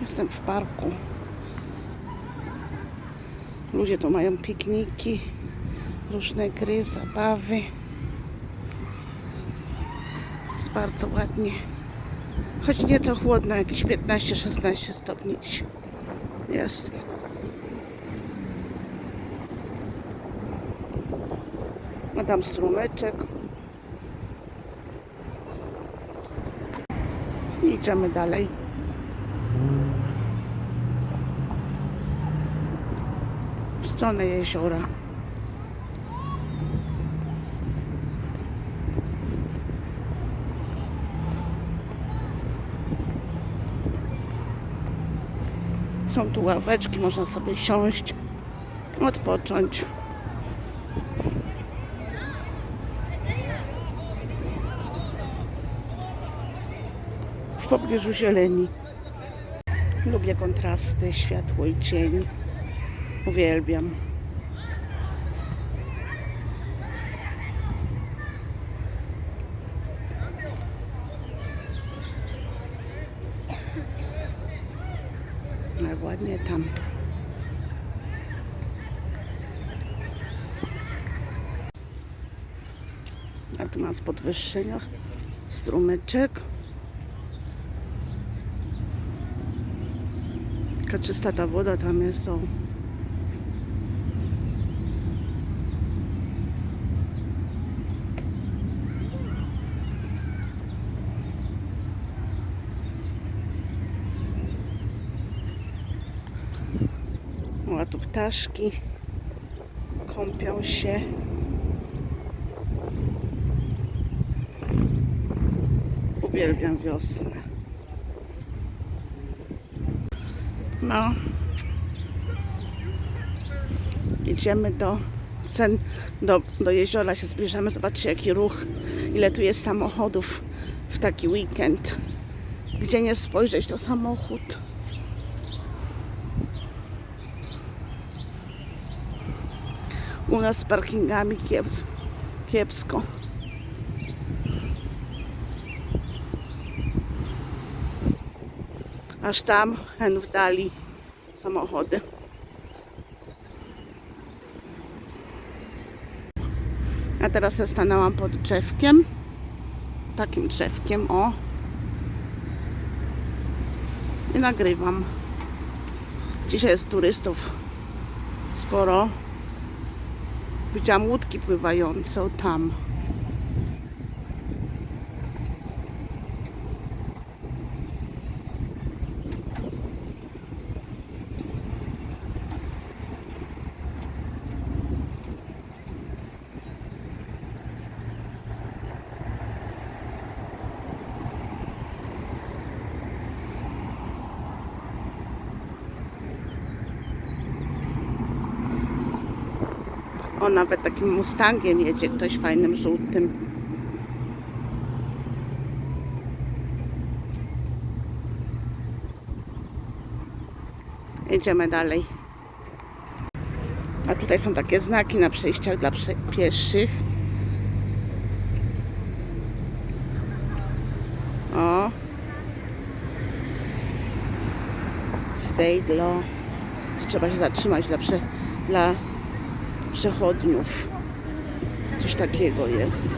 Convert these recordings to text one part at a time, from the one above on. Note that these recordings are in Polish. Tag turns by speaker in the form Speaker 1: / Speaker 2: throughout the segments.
Speaker 1: Jestem w parku. Ludzie tu mają pikniki, różne gry, zabawy. Jest bardzo ładnie. Choć nieco chłodno, jakieś 15-16 stopni jest. A tam strumyczek. I idziemy dalej. Stronę jeziora. Są tu ławeczki, można sobie siąść, odpocząć. W pobliżu zieleni. Lubię kontrasty, światło i cień. Uwielbiam. Ale ładnie tam. A tu na podwyższeniach strumyczek. Taka czysta ta woda tam jest. O. tu ptaszki kąpią się. Uwielbiam wiosnę. No. Idziemy do, cen, do, do jeziora, się zbliżamy. Zobaczcie, jaki ruch, ile tu jest samochodów w taki weekend. Gdzie nie spojrzeć, to samochód. U nas z parkingami kieps, kiepsko. Aż tam, hen w dali samochody. A teraz stanęłam pod drzewkiem. Takim drzewkiem, o. I nagrywam. Dzisiaj jest turystów sporo. Widziałam łódki pływające o tam. O, nawet takim Mustangiem jedzie ktoś fajnym, żółtym. Idziemy dalej. A tutaj są takie znaki na przejściach dla pieszych. O. State law. Trzeba się zatrzymać dla, prze- dla przechodniów. Coś takiego jest.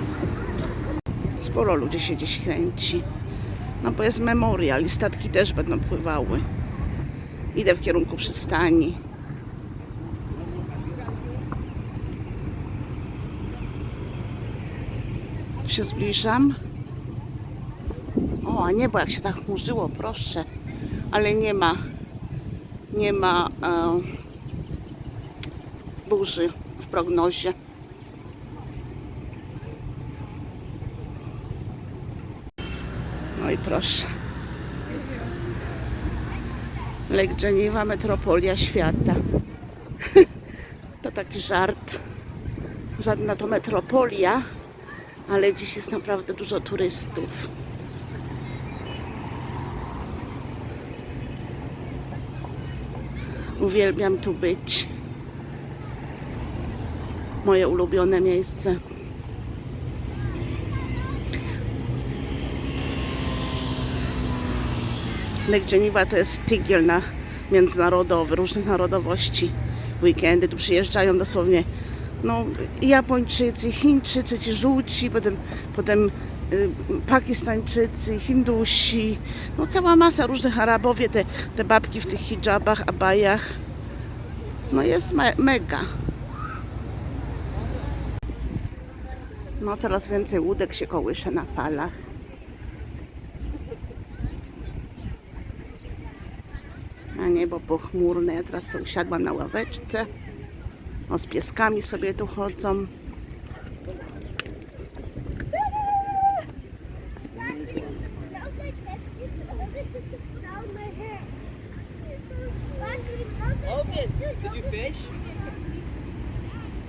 Speaker 1: Sporo ludzi się gdzieś kręci. No bo jest memorial i statki też będą pływały. Idę w kierunku przystani. Się zbliżam. O, a niebo jak się tak chmurzyło, proszę. Ale nie ma, nie ma e, burzy prognozie. No i proszę. Lake Geneva, metropolia świata. to taki żart. Żadna to metropolia, ale dziś jest naprawdę dużo turystów. Uwielbiam tu być. Moje ulubione miejsce. Lake Geneva to jest tygiel na międzynarodowy, różnych narodowości. Weekendy tu przyjeżdżają dosłownie no, Japończycy, Chińczycy, ci żółci, potem, potem y, Pakistańczycy, Hindusi, no cała masa różnych Arabowie, te, te babki w tych hijabach, abajach. No jest me mega. No coraz więcej łódek się kołysze na falach. A niebo pochmurne. Ja teraz usiadłam na ławeczce. O, z pieskami sobie tu chodzą.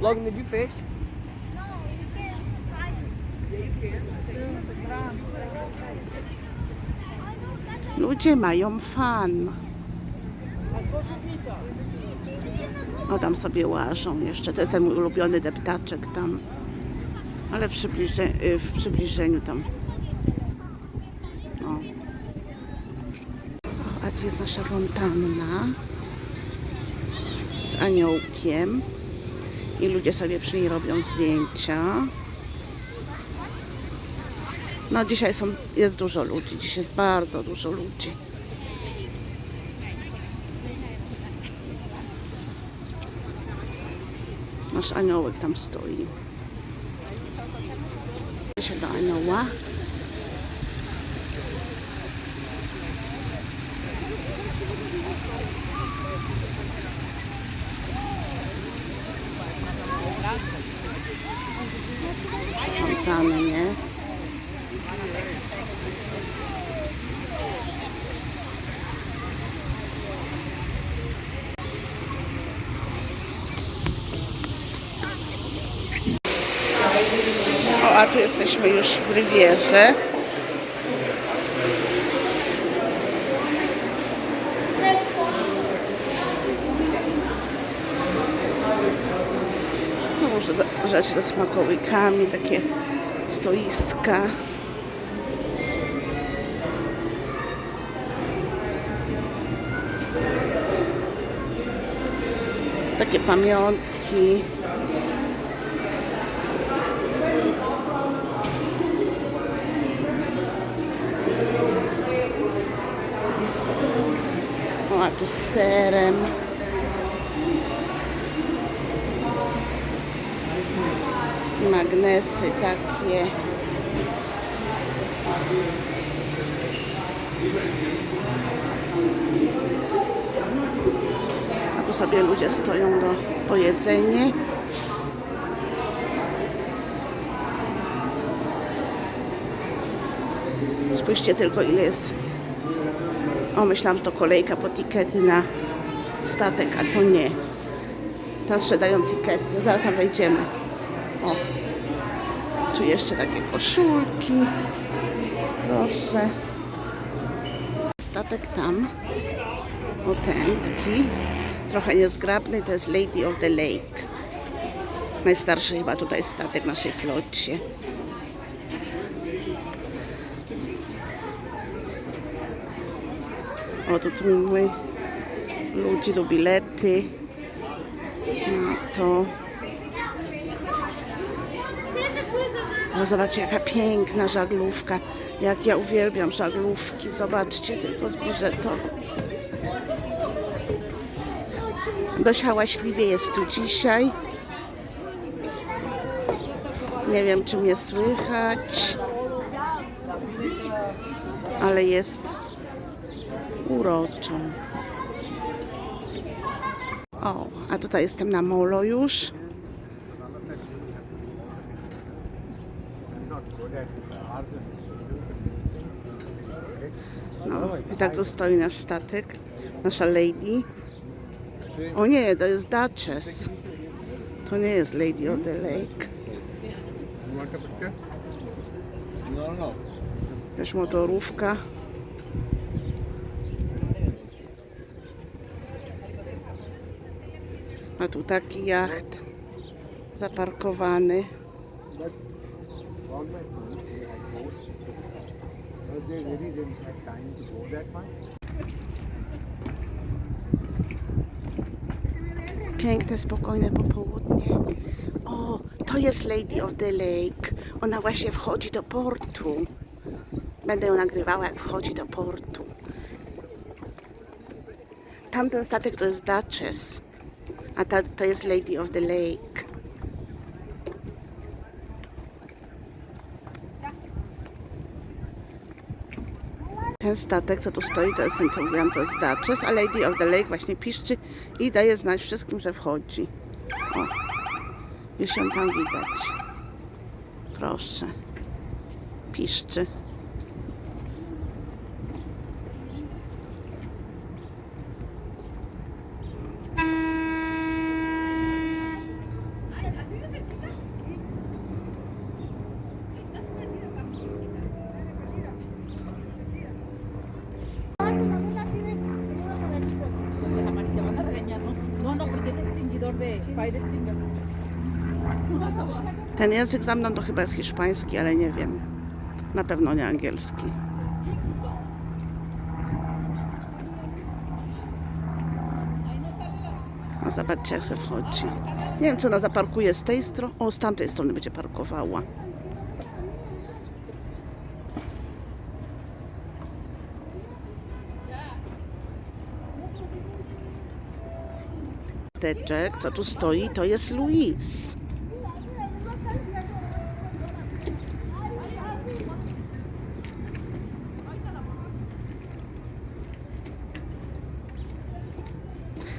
Speaker 2: Logan, did you
Speaker 1: Ludzie mają fan. O, tam sobie łażą jeszcze. To jest ten mój ulubiony deptaczek tam. Ale w, przybliże, y, w przybliżeniu tam. O. A tu jest nasza fontanna z aniołkiem. I ludzie sobie przy niej robią zdjęcia. No dzisiaj są, jest dużo ludzi, dziś jest bardzo dużo ludzi. Nasz aniołek tam stoi. się do anioła. Fontannie. O, a tu jesteśmy już w Rywierze. Tu może rzeczy ze smakołykami, takie stoiska. Takie pamiątki. O, a tu z serem. Magnesy takie. A tu sobie ludzie stoją do pojedzenie. Spójrzcie tylko ile jest o, myślałam, to kolejka po tikety na statek, a to nie. Tam sprzedają tikety. Zaraz tam wejdziemy. O. Tu jeszcze takie koszulki. Proszę. Statek tam. O ten taki. Trochę niezgrabny. To jest Lady of the Lake. Najstarszy chyba tutaj statek w naszej flocie. O, tu tłumy ludzi, tu bilety na to. O, zobaczcie, jaka piękna żaglówka. Jak ja uwielbiam żaglówki. Zobaczcie, tylko zbliżę to. Dość hałaśliwie jest tu dzisiaj. Nie wiem, czy mnie słychać, ale jest uroczo. O, a tutaj jestem na molo już. No, i tak tu stoi nasz statek, nasza lady. O nie, to jest Duchess. To nie jest Lady of the Lake.
Speaker 3: Picture? No, no.
Speaker 1: Też motorówka.
Speaker 3: Time to go that much.
Speaker 1: Piękne, spokojne popołudnie. O, to jest Lady of the Lake. Ona właśnie wchodzi do portu. Będę ją nagrywała, jak wchodzi do portu. Tamten statek to jest Duchess, a ta to jest Lady of the Lake. Ten statek, co tu stoi, to jest ten, co mówiłam, to jest Duchess, a Lady of the Lake właśnie piszczy i daje znać wszystkim, że wchodzi. O, już ją tam widać. Proszę. Piszczy. Ten język za mną to chyba jest hiszpański, ale nie wiem. Na pewno nie angielski. A zobaczcie jak se wchodzi. Nie wiem czy ona zaparkuje z tej strony. O, z tamtej strony będzie parkowała. Teczek, co tu stoi, to jest Luis.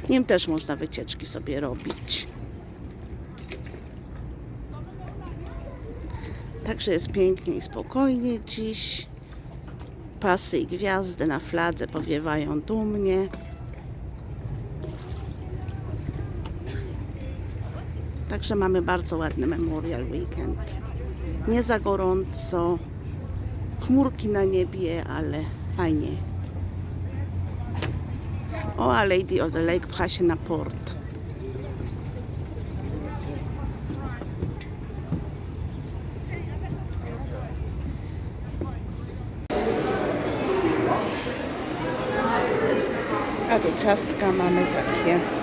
Speaker 1: Nim też można wycieczki sobie robić. Także jest pięknie i spokojnie dziś. Pasy i gwiazdy na fladze powiewają dumnie. Także mamy bardzo ładny Memorial Weekend. Nie za gorąco, chmurki na niebie, ale fajnie. O, a Lady of the Lake pcha się na port. A tu ciastka mamy takie.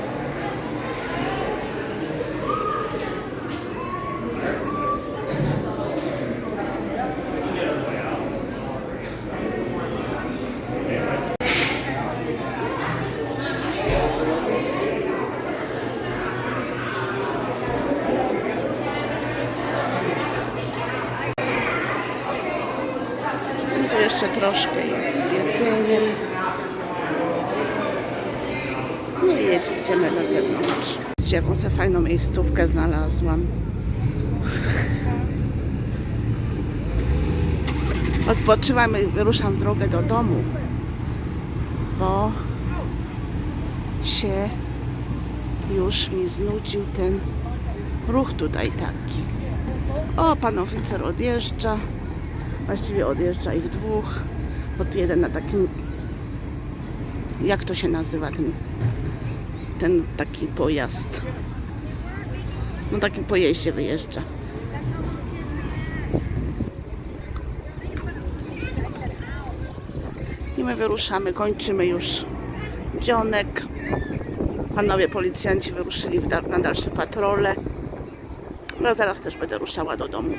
Speaker 1: I tu jeszcze troszkę jest z jedzeniem. No i jedziemy na zewnątrz. Widzicie, jaką sobie fajną miejscówkę znalazłam. Odpoczywam i wyruszam drogę do domu, bo się już mi znudził ten ruch tutaj taki. O, pan oficer odjeżdża. Właściwie odjeżdża ich dwóch, bo tu jeden na takim, jak to się nazywa ten, ten taki pojazd. Na takim pojeździe wyjeżdża. I my wyruszamy, kończymy już dzionek. Panowie policjanci wyruszyli na dalsze patrole. No zaraz też będę ruszała do domu.